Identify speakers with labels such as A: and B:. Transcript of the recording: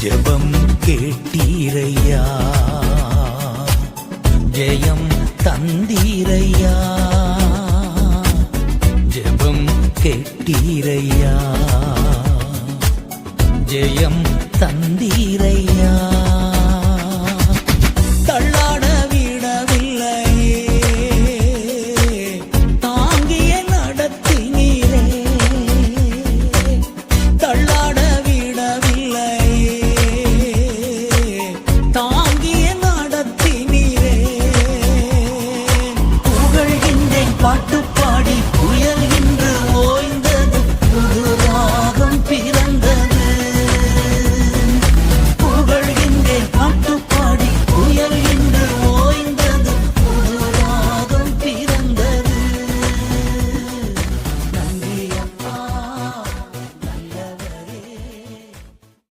A: ஜெபம் கேட்டீரையா? ஜெயம் தந்தீரையா? ஜெபம் கேட்டீரையா? ஜெயம் தந்தீரையா?